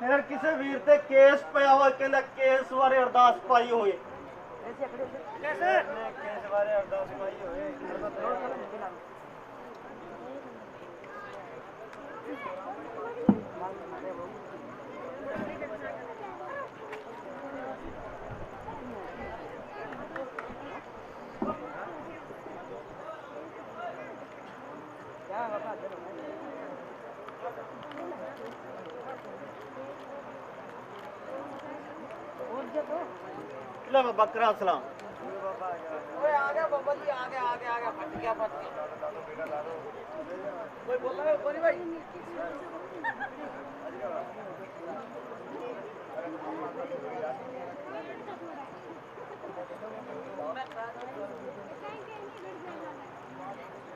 ਫਿਰ ਕਿਸੇ ਵੀਰ ਤੇ ਕੇਸ ਪਿਆ ਹੋਇਆ ਕਹਿੰਦਾ ਕੇਸ ਬਾਰੇ ਅਰਦਾਸ ਪਾਈ ਹੋਏ ਕੈਸੇ? ਕੇਸ ਬਾਰੇ ਅਰਦਾਸ ਪਾਈ ਹੋਏ ਲੈ ਬਾਬਾ ਕਰਾ ਸਲਾਮ ਓਏ ਆ ਗਿਆ ਬੱਬਾ ਜੀ ਆ ਗਿਆ ਆ ਗਿਆ ਆ ਗਿਆ ਫਟ ਗਿਆ ਫਟ ਗਿਆ ਕੋਈ ਬੋਲ ਰਿਹਾ ਬੋਲੀ ਭਾਈ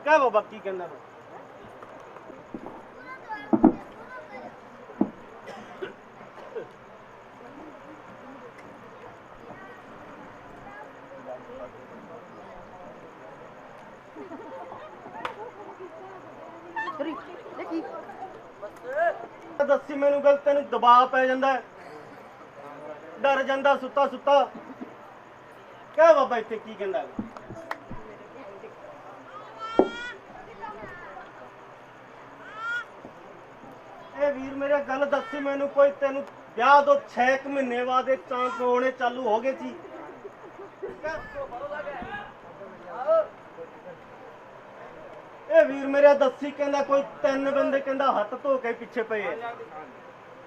ਕਹ ਬਾਬਾ ਕੀ ਕਹਿੰਦਾ ਮੈਂ ਦੱਸੀ ਮੈਨੂੰ ਗੱਲ, ਤੈਨੂੰ ਦਬਾਅ ਪੈ ਜਾਂਦਾ ਹੈ। ਡਰ ਜਾਂਦਾ, ਸੁੱਤਾ ਸੁੱਤਾ ਕਹਿ ਬਾਬਾ, ਇੱਥੇ ਕੀ ਕਹਿੰਦਾ ਹੈ? ਇਹ ਵੀਰ ਮੇਰੇ, ਗੱਲ ਦੱਸੀ ਮੈਨੂੰ ਕੋਈ, ਤੈਨੂੰ ਵਿਆਹ ਤੋਂ 6 ਮਹੀਨੇ ਬਾਅਦ ਇਹ ਚਾਂਸ ਹੋਣੇ ਚਾਲੂ ਹੋ ਗਏ ਸੀ ਵੀਰ ਮੇਰੇ ਦੱਸੀ ਕਹਿੰਦਾ ਕੋਈ ਤਿੰਨ ਬੰਦੇ ਕਹਿੰਦਾ ਹੱਥ ਧੋ ਕੇ ਪਿੱਛੇ ਪਏ।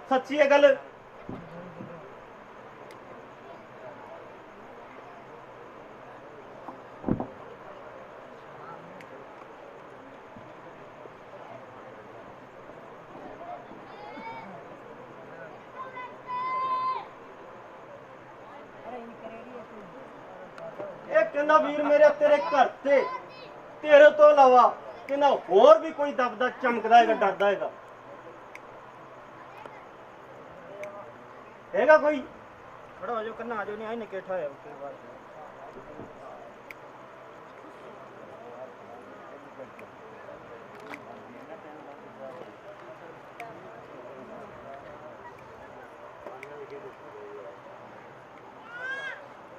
ਸੱਚੀ ਹੈ ਗੱਲ ਇਹ ਕਹਿੰਦਾ ਵੀਰ ਮੇਰੇ ਤੇਰੇ ਘਰ ਤੇ ਤੇਰੇ ਤੋਂ ਕਹਿੰਦਾ ਹੋਰ ਵੀ ਕੋਈ ਦਬਦਾ ਚਮਕਦਾ ਹੈਗਾ ਡਰਦਾ ਹੈਗਾ। ਹੈਗਾ ਕੋਈ? ਖੜਾ ਹੋ ਜਾਓ ਕੰਨਾ ਆ ਜਾਓ ਨਹੀਂ ਆਈ ਨਿਕੇਠਾ ਹੋਇਆ ਉਸ ਬਾਅਦ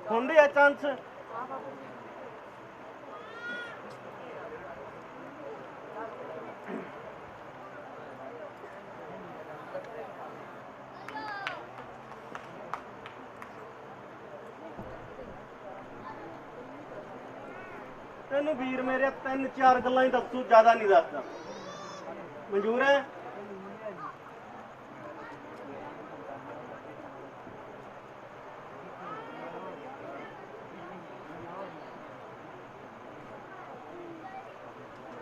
ਹੁੰਦੇ ਆ ਚਾਂਸ ਤੈਨੂੰ ਵੀਰ ਮੇਰੇ ਤਿੰਨ ਚਾਰ ਗੱਲਾਂ ਹੀ ਦੱਸੂ, ਜ਼ਿਆਦਾ ਨਹੀਂ ਦੱਸਦਾ। ਮਨਜ਼ੂਰ ਹੈ?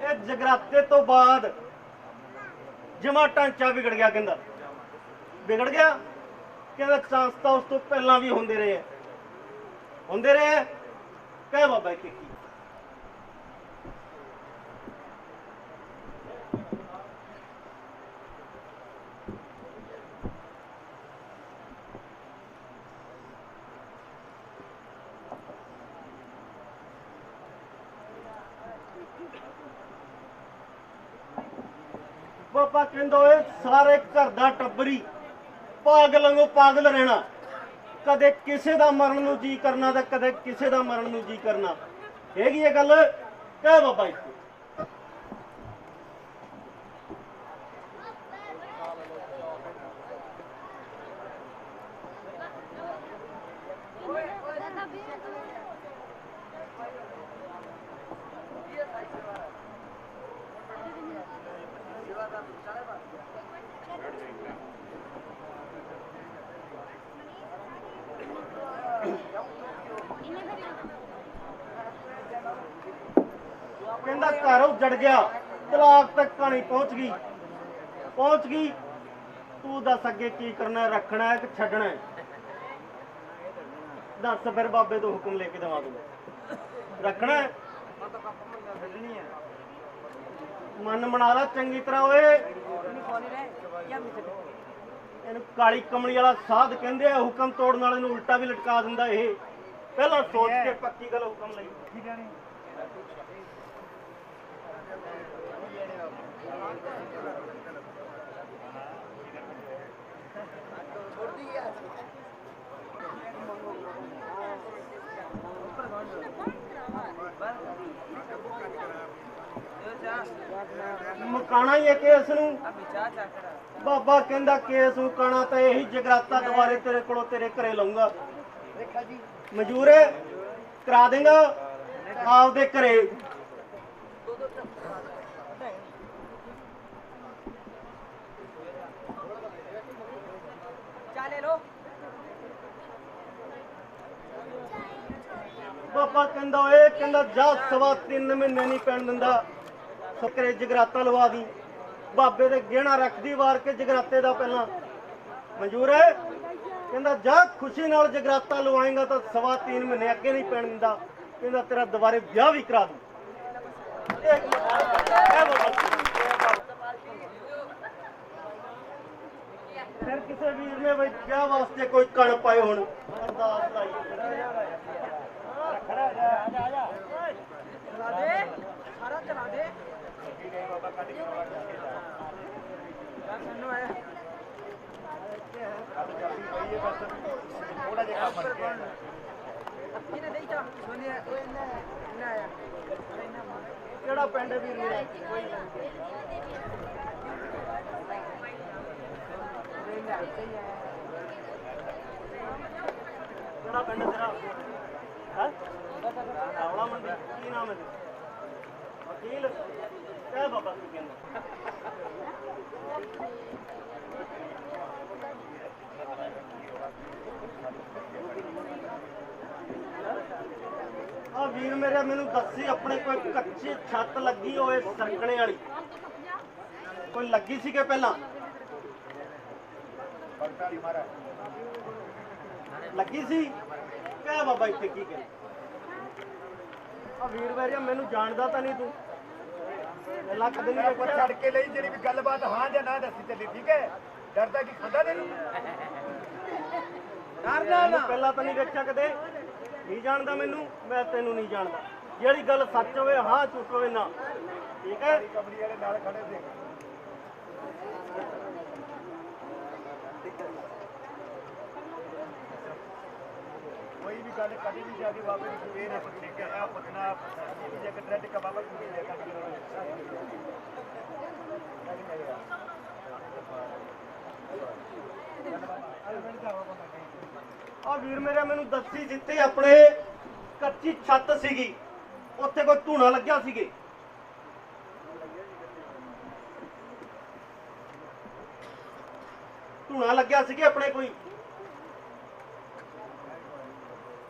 ਇਹ ਜਗਰਾਤੇ ਤੋਂ ਬਾਅਦ ਜਮਾ ਢਾਂਚਾ ਵਿਗੜ ਗਿਆ ਕਹਿੰਦਾ। ਵਿਗੜ ਗਿਆ ਕਹਿੰਦਾ ਚਾਂਸ ਤਾਂ ਉਸ ਤੋਂ ਪਹਿਲਾਂ ਵੀ ਹੁੰਦੇ ਰਹੇ ਆ। ਹੁੰਦੇ ਰਹੇ ਆ। ਕਹਿ ਬਾਬਾ ਕੀ ਬਾਬਾ ਕਹਿੰਦਾ ਓਏ, ਸਾਰੇ ਘਰ ਦਾ ਟੱਬਰੀ ਪਾਗਲ ਵਾਂਗੂ ਪਾਗਲ ਰਹਿਣਾ। ਕਦੇ ਕਿਸੇ ਦਾ ਮਰਨ ਨੂੰ ਜੀ ਕਰਨਾ ਤੇ ਕਦੇ ਕਿਸੇ ਦਾ ਮਰਨ ਨੂੰ ਜੀ ਕਰਨਾ। ਹੈਗੀ ਇਹ ਗੱਲ? ਕਹਿ ਬਾਬਾ ਜੀ ਕਹਿੰਦਾ ਘਰ ਉੱਜੜ ਗਿਆ। ਤਲਾਕ ਤੱਕ ਕਹਾਣੀ ਪਹੁੰਚ ਗਈ। ਪਹੁੰਚ ਗਈ। ਤੂੰ ਦੱਸ ਅੱਗੇ ਕੀ ਕਰਨਾ ਰੱਖਣਾ ਹੈ ਕਿ ਛੱਡਣਾ ਹੈ? ਦੱਸ ਫਿਰ ਬਾਬੇ ਤੋਂ ਹੁਕਮ ਲੈ ਕੇ ਦਵਾ ਦੂੰ ਰੱਖਣਾ ਹੈ? ਮਨ ਬਣਾ ਲਾ ਚੰਗੀ ਤਰ੍ਹਾਂ ਓਏ। ਇਹਨੂੰ ਕਾਲੀ ਕਮਲੀ ਵਾਲਾ ਸਾਧ ਕਹਿੰਦੇ ਆ, ਹੁਕਮ ਤੋੜਨ ਵਾਲੇ ਨੂੰ ਉਲਟਾ ਵੀ ਲਟਕਾ ਦਿੰਦਾ ਇਹ। ਪਹਿਲਾਂ ਸੋਚ ਕੇ ਪੱਕੀ ਗੱਲ ਹੁਕਮ ਲਈ। ਮਕਾਣਾ ਹੀ ਹੈ ਕੇਸ ਨੂੰ। ਬਾਬਾ ਕਹਿੰਦਾ ਕੇਸ ਮੁਕਾਣਾ ਤਾਂ ਇਹੀ ਜਗਰਾਤਾ ਦੁਬਾਰੇ ਤੇਰੇ ਕੋਲੋਂ ਤੇਰੇ ਘਰੇ ਲਾਉਂਗਾ। ਮਨਜ਼ੂਰ ਹੈ ਕਰਾ ਦੇਗਾ ਆਪਦੇ ਘਰੇ ਕਹਿੰਦਾ ਓਏ ਕਹਿੰਦਾ ਜਾ ਸਵਾ ਤਿੰਨ ਮਹੀਨੇ ਨਹੀਂ ਪੈਣ ਦਿੰਦਾ। ਸਕਰੇ ਜਗਰਾਤਾ ਲਵਾ ਦੀ। ਬਾਬੇ ਦੇ ਗਹਿਣਾ ਰੱਖਦੀ, ਵਾਰ ਕੇ ਜਗਰਾਤੇ ਦਾ ਪਹਿਲਾਂ। ਮਨਜ਼ੂਰ ਹੈ? ਕਹਿੰਦਾ ਜਾ ਖੁਸ਼ੀ ਨਾਲ ਜਗਰਾਤਾ ਲਵਾਏਗਾ ਤਾਂ ਸਵਾ ਤਿੰਨ ਮਹੀਨੇ ਅੱਗੇ ਨਹੀਂ ਪੈਣ ਦਿੰਦਾ। ਕਹਿੰਦਾ ਤੇਰਾ ਦੁਬਾਰੇ ਵਿਆਹ ਵੀ ਕਰਾ ਦੂੰ। ਫਿਰ ਕਿਸੇ ਵੀਰ ਨੇ ਬਈ ਵਿਆਹ ਵਾਸਤੇ ਕੋਈ ਕਣ ਪਾਏ ਹੁਣ। ਅਰਦਾਸ ਲਾਈ ਕਿਹੜਾ ਪਿੰਡ ਹੈ ਵੀਰ ਮੇਰਾ ਕਿਹੜਾ ਪਿੰਡ ਤੇਰਾ? ਹੈ? ਆਵਲਾ ਮੰਡੀ ਕੀ ਨਾਮ ਹੈ ਵਕੀਲ? ਕਹਿ ਬਾਬਾ ਕੀ ਕਹਿੰਦਾ? ਆ ਵੀਰ ਮੇਰੇ, ਮੈਨੂੰ ਦੱਸੀ, ਆਪਣੇ ਕੋਈ ਕੱਚੀ ਛੱਤ ਲੱਗੀ ਹੋਏ ਸਰਕਣੇ ਵਾਲੀ। ਕੋਈ ਲੱਗੀ ਸੀ ਕਿ ਪਹਿਲਾਂ? ਲੱਗੀ ਸੀ? ਕਹਿ ਬਾਬਾ ਇੱਥੇ ਕੀ ਕਹਿੰਦਾ? ਆ ਵੀਰ ਮੇਰਿਆ ਮੈਨੂੰ ਜਾਣਦਾ ਤਾਂ ਨਹੀਂ ਤੂੰ। ਪਹਿਲਾਂ ਕਦੇ ਨਹੀਂ ਵੇਖਿਆ ਛੱਡ ਕੇ ਲਈ ਜਿਹੜੀ ਵੀ ਗੱਲਬਾਤ ਹਾਂ ਜਾਂ ਨਾ ਦੱਸੀ ਚੱਲੀ ਠੀਕ ਹੈ? ਡਰਦਾ ਕੀ ਖਾਂਦਾ ਤੈਨੂੰ? ਮੈਨੂੰ ਪਹਿਲਾਂ ਤਾਂ ਨਹੀਂ ਵੇਖਿਆ ਕਦੇ। ਨਹੀਂ ਜਾਣਦਾ ਮੈਨੂੰ ਮੈਂ ਤੈਨੂੰ ਨਹੀਂ ਜਾਣਦਾ। ਜਿਹੜੀ ਗੱਲ ਸੱਚ ਹੋਵੇ ਹਾਂ ਝੂਠ ਹੋਵੇ ਨਾ। ਠੀਕ ਹੈ? ਕਮਲੀ ਵਾਲੇ ਨਾਲ ਖੜੇ ਸੀ ਕੋਈ ਵੀ ਗੱਲ ਕਦੀ ਵੀ ਜਾ ਕੇ ਬਾਬੇ ਨੂੰ ਸਵੇਰ ਆਪ ਠੀਕ ਹੈ ਆ ਪੁੱਛਣਾ ਇਹ ਜੇ ਕਿ ਟ੍ਰੈਡ ਕਾ ਬਾਬਾ ਆ ਵੀਰ ਮੇਰੇ ਮੈਨੂੰ ਦੱਸੀ ਜਿੱਥੇ ਆਪਣੇ ਕੱਚੀ ਛੱਤ ਸੀਗੀ। ਉੱਥੇ ਕੋਈ ਧੂਣਾ ਲੱਗਿਆ ਸੀਗੇ। ਧੂਣਾ ਲੱਗਿਆ ਸੀਗੇ ਆਪਣੇ ਕੋਈ।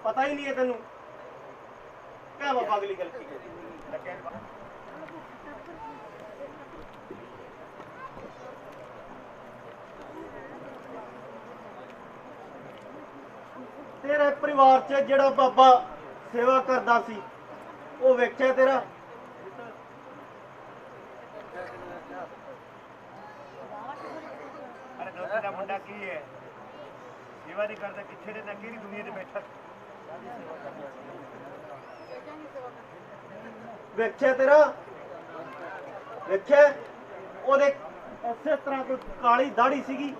ਪਤਾ ਹੀ ਨਹੀਂ ਹੈ ਤੈਨੂੰ। ਕਹਿ ਬਾਬਾ ਅਗਲੀ ਗੱਲ ਹੈ ਤੇਰੇ ਪਰਿਵਾਰ 'ਚ ਜਿਹੜਾ ਬਾਬਾ ਸੇਵਾ ਕਰਦਾ ਸੀ, ਉਹ ਵੇਖਿਆ ਤੇਰਾ? ਅਰੇ ਦੋਸਤ ਦਾ ਮੁੰਡਾ ਕੀ ਹੈ? ਸੇਵਾ ਨਹੀਂ ਕਰਦਾ ਕਿੱਥੇ ਦੇ ਨਾ ਕਿਹੜੀ ਦੁਨੀਆ ਤੇ ਬੈਠਾ? ਵੇਖਿਆ ਤੇਰਾ? ਵੇਖਿਆ? ਉਹਦੇ ਇਸੇ ਤਰ੍ਹਾਂ ਕੋਈ ਕਾਲੀ ਦਾੜੀ ਸੀਗੀ।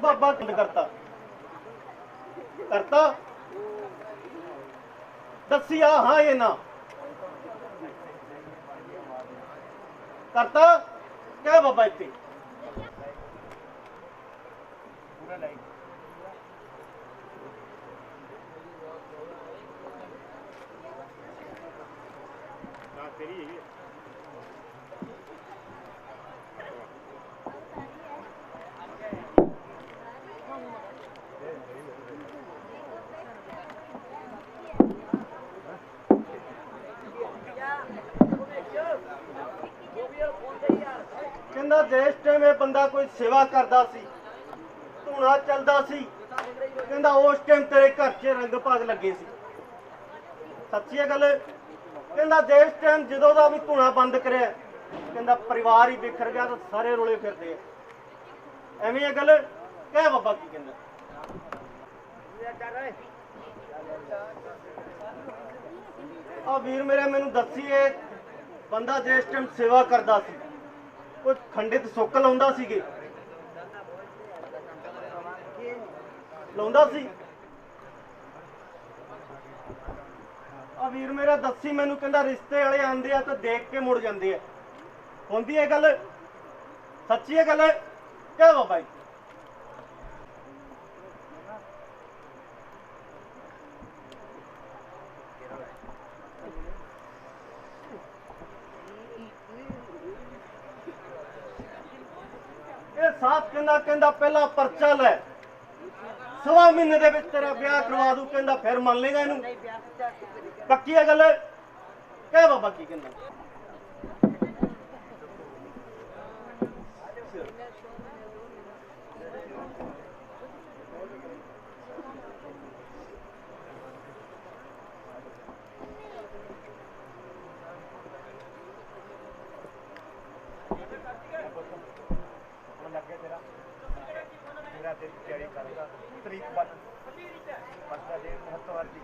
ਬਾਬਾ ਕਿੰਦ ਕਰਤਾ ਕਰਤਾ? ਦੱਸਿਆ ਹਾਂ ਇਹ ਨਾ। ਕਰਤਾ? ਕਹਿ ਬਾਬਾ ਇੱਥੇ। ਪੂਰਾ ਲਾਈਕ ਨਾ ਤੇਰੀ ਹੈਗੀ ਹੈ। ਕਹਿੰਦਾ ਜਿਸ ਟਾਈਮ ਇਹ ਬੰਦਾ ਕੋਈ ਸੇਵਾ ਕਰਦਾ ਸੀ, ਧੂਣਾ ਚੱਲਦਾ ਸੀ, ਕਹਿੰਦਾ ਉਸ ਟਾਈਮ ਤੇਰੇ ਘਰ 'ਚ ਰੰਗ ਭਾਗ ਲੱਗੇ ਸੀ। ਸੱਚੀ ਹੈ ਗੱਲ, ਕਹਿੰਦਾ ਜਿਸ ਟਾਈਮ ਜਦੋਂ ਦਾ ਵੀ ਧੂਣਾ ਬੰਦ ਕਰਿਆ, ਕਹਿੰਦਾ ਪਰਿਵਾਰ ਹੀ ਬਿਖਰ ਗਿਆ ਤਾਂ ਸਾਰੇ ਰੋਲੇ ਫਿਰਦੇ ਆ। ਐਵੇਂ ਇਹ ਗੱਲ, ਕਹਿ ਬਾਬਾ ਕੀ ਕਹਿੰਦਾ? ਆ ਵੀਰ ਮੇਰੇ, ਮੈਨੂੰ ਦੱਸੀ ਇਹ ਬੰਦਾ ਜਿਸ ਟਾਈਮ ਸੇਵਾ ਕਰਦਾ ਸੀ, ਕੋਈ ਖੰਡਿਤ ਸੁੱਕ ਲਾਉਂਦਾ ਸੀਗੇ ਲਾਉਂਦਾ ਸੀ। ਆ ਵੀਰ ਮੇਰਾ ਦੱਸੀ ਮੈਨੂੰ ਕਹਿੰਦਾ ਰਿਸ਼ਤੇ ਵਾਲੇ ਆਂਦੇ ਆ ਤਾਂ ਦੇਖ ਕੇ ਮੁੜ ਜਾਂਦੇ ਆ। ਹੁੰਦੀ ਹੈ ਗੱਲ? ਸੱਚੀ ਹੈ ਗੱਲ? ਕਹਿ ਬਾਬਾ ਜੀ ਇਹ ਸਾਥ ਕਹਿੰਦਾ ਕਹਿੰਦਾ, ਪਹਿਲਾਂ ਪਰਚਾ ਲੈ। ਮਹੀਨੇ ਦੇ ਵਿੱਚ ਤੇਰਾ ਵਿਆਹ ਕਰਵਾ ਦੂ ਕਹਿੰਦਾ ਫਿਰ ਮੰਨ ਲੇਗਾ ਇਹਨੂੰ। ਪੱਕੀ ਹੈ ਗੱਲ? ਕਹਿ ਬਾਬਾ ਕੀ ਕਹਿੰਦਾ ਹੁਣ ਲੱਗੇ ਤੇਰਾ ਮੇਰਾ ਤੇਰੀ ਤਿਆਰੀ ਕਰਦਾ ਤਰੀਕ ਬਣ ਪਰਚਾ ਦੇ ਮਹੱਤਵਰ ਦੀ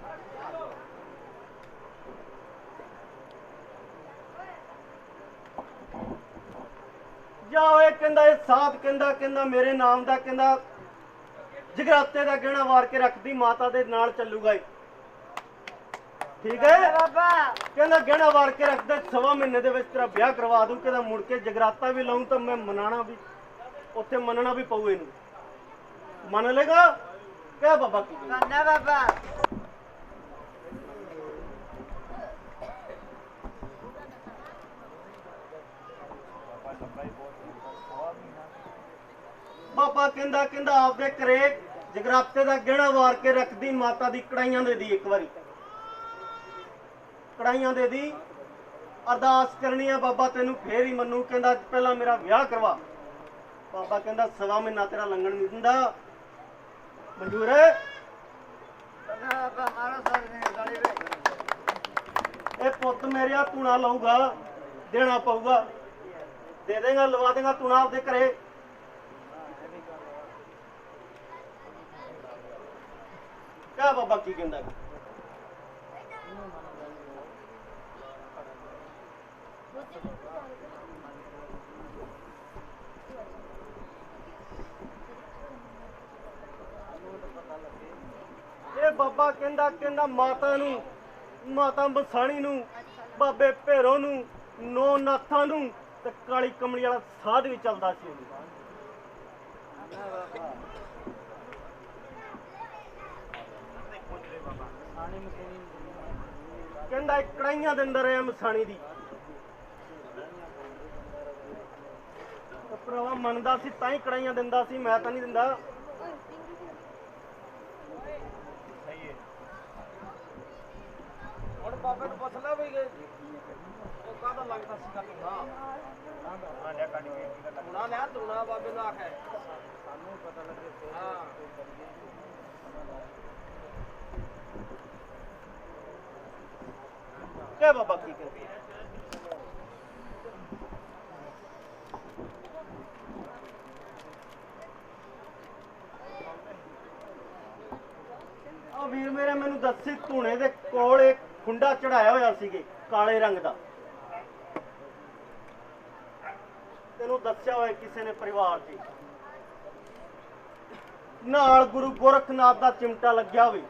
ਜਾ ਓਏ ਕਹਿੰਦਾ ਇਹ ਸਾਥ ਕਹਿੰਦਾ ਕਹਿੰਦਾ ਮੇਰੇ ਨਾਮ ਦਾ ਕਹਿੰਦਾ ਜਗਰਾਤੇ ਦਾ ਗਹਿਣਾ ਵਾਰ ਕੇ ਰੱਖਦੀ ਮਾਤਾ ਦੇ ਨਾਲ ਚੱਲੂਗਾ ਇਹ। ਠੀਕ ਹੈ? ਬਾਬਾ ਕਹਿੰਦਾ ਗਹਿਣਾ ਵਾਰ ਕੇ ਰੱਖਦਾ ਸਵਾ ਮਹੀਨੇ ਦੇ ਵਿੱਚ ਤੇਰਾ ਵਿਆਹ ਕਰਵਾ ਦੂੰ ਕਹਿੰਦਾ ਮੁੜ ਕੇ ਜਗਰਾਤਾ ਵੀ ਲਾਉਂ ਤਾਂ ਮੈਂ ਮਨਾਣਾ ਵੀ ਉੱਥੇ ਮੰਨਣਾ ਵੀ ਪਊ ਇਹਨੂੰ। ਮੰਨ ਲੇਗਾ ਕੀ ਕਹਿੰਦਾ? ਬਾਬਾ। ਕਹਿੰਦਾ ਕਹਿੰਦਾ ਆਪਦੇ ਘਰੇ ਜਗਰਾਤੇ ਦਾ ਗਹਿਣਾ ਵਾਰ ਕੇ ਰੱਖਦੀ ਮਾਤਾ ਦੀ ਕੜਾਈਆਂ ਦੇ ਦੀ ਇੱਕ ਵਾਰੀ। ਕੜਾਈਆਂ ਦੇ ਦੀ ਅਰਦਾਸ ਕਰਨੀ ਆ ਬਾਬਾ ਤੈਨੂੰ ਫੇਰ ਹੀ ਮੰਨੂ ਕਹਿੰਦਾ ਪਹਿਲਾਂ ਮੇਰਾ ਵਿਆਹ ਕਰਵਾ। ਬਾਬਾ ਕਹਿੰਦਾ ਸਵਾ ਮਹੀਨਾ ਤੇਰਾ ਲੰਘਣ ਨਹੀਂ ਦਿੰਦਾ। ਮਨਜ਼ੂਰ। ਹੈ ਇਹ ਪੁੱਤ ਮੇਰਿਆ ਤੂਣਾ ਲਊਗਾ, ਦੇਣਾ ਪਊਗਾ। ਦੇ ਦੇਗਾ, ਲਵਾ ਦੇਗਾ ਤੂਣਾ ਆਪਦੇ ਘਰੇ। ਕਾ ਬਾਬਾ ਕੀ ਕਹਿੰਦਾ ਬਾਬਾ ਕਹਿੰਦਾ ਕਹਿੰਦਾ ਮਾਤਾ ਨੂੰ, ਮਾਤਾ ਬਸਾਣੀ ਨੂੰ, ਬਾਬੇ ਭੇਰੋ ਨੂੰ, ਨੋ ਨਾਥਾਂ ਨੂੰ ਤੇ ਕਾਲੀ ਕਮਲੀ ਵਾਲਾ ਸਾਧ ਵੀ ਚੱਲਦਾ ਸੀ ਉਹਨੂੰ ਕਹਿੰਦਾ ਇਹ ਕੜਾਈਆਂ ਦੇ ਅੰਦਰ ਹੈ ਮਸਾਣੀ ਦੀ। ਭਰਾਵਾ ਮੰਨਦਾ ਸੀ ਤਾਂ ਹੀ ਕੜਾਈਆਂ ਦਿੰਦਾ ਸੀ, ਮੈਂ ਤਾਂ ਨਹੀਂ ਦਿੰਦਾ ਸਹੀ ਹੈ ਹੁਣ ਬਾਬੇ ਨੂੰ ਪੁੱਛ ਲੈ ਵੀ ਉਹ ਕਾਹਦਾ ਲੱਗਦਾ ਸੀ ਕਾ ਤੁਣਾ ਹਾਂ ਲਿਆ ਕੱਢ ਕੇ ਤੁਣਾ ਲਿਆ ਤੁਣਾ ਬਾਬੇ ਨੂੰ ਆਖੇ ਸਾਨੂੰ ਪਤਾ ਲੱਗੇ ਹਾਂ। ਕਹਿ ਬਾਬਾ ਕੀ ਆ? ਵੀਰ ਮੇਰੇ ਮੈਨੂੰ ਦੱਸੀ ਧੂਣੇ ਦੇ ਕੋਲ ਇੱਕ ਖੁੰਡਾ ਚੜਾਇਆ ਹੋਇਆ ਸੀਗੇ, ਕਾਲੇ ਰੰਗ ਦਾ। ਤੈਨੂੰ ਦੱਸਿਆ ਹੋਇਆ ਕਿਸੇ ਨੇ ਪਰਿਵਾਰ 'ਚ ਨਾਲ ਗੁਰੂ ਗੋਰਖਨਾਥ ਦਾ ਚਿਮਟਾ ਲੱਗਿਆ ਹੋਵੇ।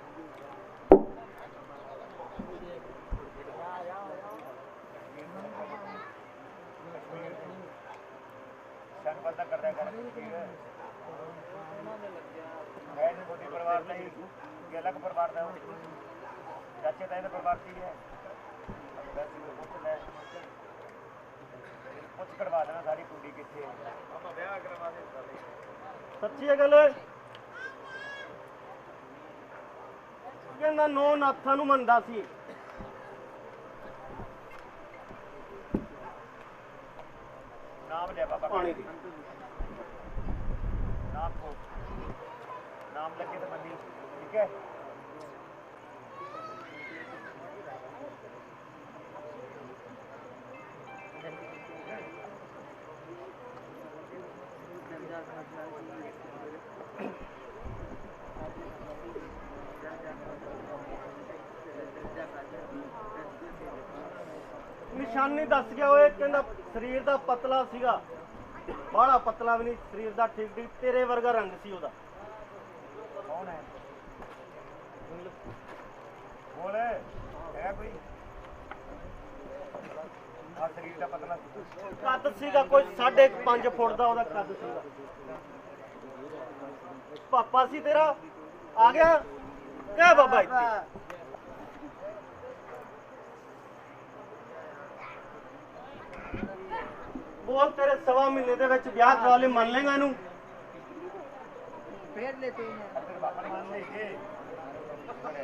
ਸਾਨੂੰ ਪਤਾ ਕਰਦਾ ਪਰਿਵਾਰ ਨਹੀਂ ਇਹ ਅਲੱਗ ਪਰਿਵਾਰ ਦਾ ਚਾਚੇ ਦਾ ਇਹਦਾ ਪਰਿਵਾਰ ਕੀ ਹੈ? ਬਸ ਇਹ ਪੁੱਛ ਲੈ ਪੁੱਛ ਕਰਵਾ ਦੇਣਾ ਸਾਰੀ ਕੁੜੀ ਕਿੱਥੇ ਹੈ। ਆਪਾਂ ਵਿਆਹ ਕਰਵਾ ਦੇ ਸੱਚੀ ਹੈ ਗੱਲ? ਕਹਿੰਦਾ ਨੋ ਨਾਥਾਂ ਨੂੰ ਮੰਨਦਾ ਸੀ। ਨਾਮ ਲਿਆ ਬਾਬਾ। ਪਾਣੀ ਦੀ। ਨਾਮ ਕੋ ਨਾਮ ਲੱਗੇ ਤਾਂ ਮੰਦੀ ਠੀਕ ਹੈ? ਨਿਸ਼ਾਨੀ ਦੱਸ ਗਿਆ ਓਏ ਕਹਿੰਦਾ ਸਰੀਰ ਦਾ ਪਤਲਾ ਸੀਗਾ। ਬਾਹਲਾ ਪਤਲਾ ਵੀ ਨਹੀਂ ਸਰੀਰ ਦਾ ਠੀਕ ਠੀਕ ਤੇਰੇ ਵਰਗਾ ਰੰਗ ਸੀ ਉਹਦਾ। ਕੌਣ ਹੈ? ਬੋਲ। ਹੈ ਕੋਈ ਆ ਸਰੀਰ ਦਾ ਪਤਲਾ ਕੱਦ ਸੀਗਾ ਕੋਈ 5.5 ਫੁੱਟ ਦਾ ਉਹਦਾ ਕੱਦ ਸੀਗਾ। ਪਾਪਾ ਸੀ ਤੇਰਾ? ਆ ਗਿਆ? ਕਹਿ ਬਾਬਾ ਇੱਥੇ। ਉਹ ਤੇਰੇ ਸਵਾ ਮਹੀਨੇ ਦੇ ਵਿੱਚ ਵਿਆਹ ਕਰਾ ਲੈ ਮੰਨ ਲੇਗਾ ਇਹਨੂੰ? ਫੇਰ ਲੈਤੇ ਨੇ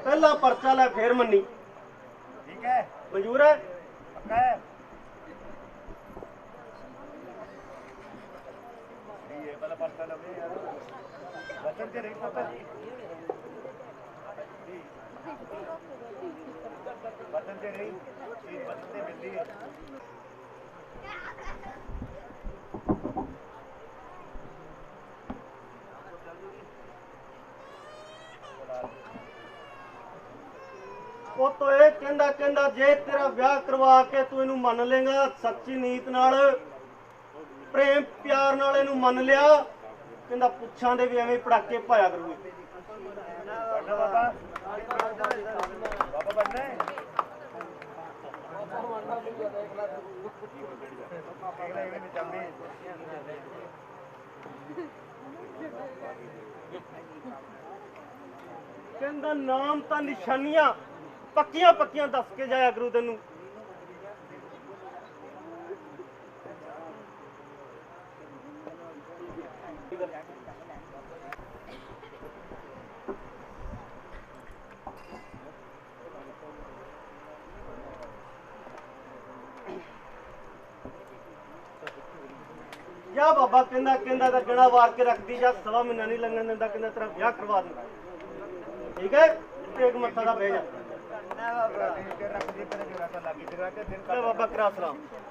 ਪਹਿਲਾ ਪਰਚਾ ਲੈ ਫੇਰ ਮੰਨੀ। ਠੀਕ ਹੈ। ਮਨਜ਼ੂਰ ਹੈ? ਪੱਕਾ ਹੈ। ਇਹ ਪਹਿਲਾ ਪਰਚਾ ਲਵੇ ਯਾਰ ਬਚਨ ਤੇ ਰਹੀ ਪਤਾ। ਜੀ ਬਚਨ ਤੇ ਰਹੀ। ਚੀਜ਼ ਬਚਨ ਤੇ ਮਿਲਦੀ ਹੈ। ਉਹ ਤੋਂ ਇਹ ਕਹਿੰਦਾ ਕਹਿੰਦਾ, ਜੇ ਤੇਰਾ ਵਿਆਹ ਕਰਵਾ ਕੇ ਤੂੰ ਇਹਨੂੰ ਮੰਨ ਲੇਗਾ ਸੱਚੀ ਨੀਤ ਨਾਲ, ਪ੍ਰੇਮ ਪਿਆਰ ਨਾਲ ਇਹਨੂੰ ਮੰਨ ਲਿਆ, ਕਹਿੰਦਾ ਪੁੱਛਾਂ ਦੇ ਵੀ ਐਵੇਂ ਪੜਾਕੇ ਪਾਇਆ ਕਰੂਗੇ ਤੁਹਾਡਾ ਬਾਬਾ ਬਾਬਾ ਬਣਨਾ ਹੈ ਅਗਲਾ ਇਹ ਵੀ ਚੱਲਦੇ ਕਹਿੰਦਾ ਨਾਮ ਤਾਂ ਨਿਸ਼ਾਨੀਆਂ ਪੱਕੀਆਂ ਪੱਕੀਆਂ ਦੱਸ ਕੇ ਜਾਇਆ ਕਰੂ ਤੈਨੂੰ। ਜਾ ਬਾਬਾ ਕਹਿੰਦਾ ਕਹਿੰਦਾ ਤਾਂ ਗਣਾ ਵਾਰ ਕੇ ਰੱਖਦੀ ਜਾ ਸਵਾ ਮਹੀਨਾ ਨਹੀਂ ਲੰਘਣ ਦਿੰਦਾ ਕਹਿੰਦਾ ਤੇਰਾ ਵਿਆਹ ਕਰਵਾ ਦਿੰਦਾ। ਠੀਕ ਹੈ? ਇੱਕ ਮੱਥਾ ਦਾ ਬਹਿ ਜਾ। ਬਾਬਾ ਕਰਾ ਸਲਾਮ।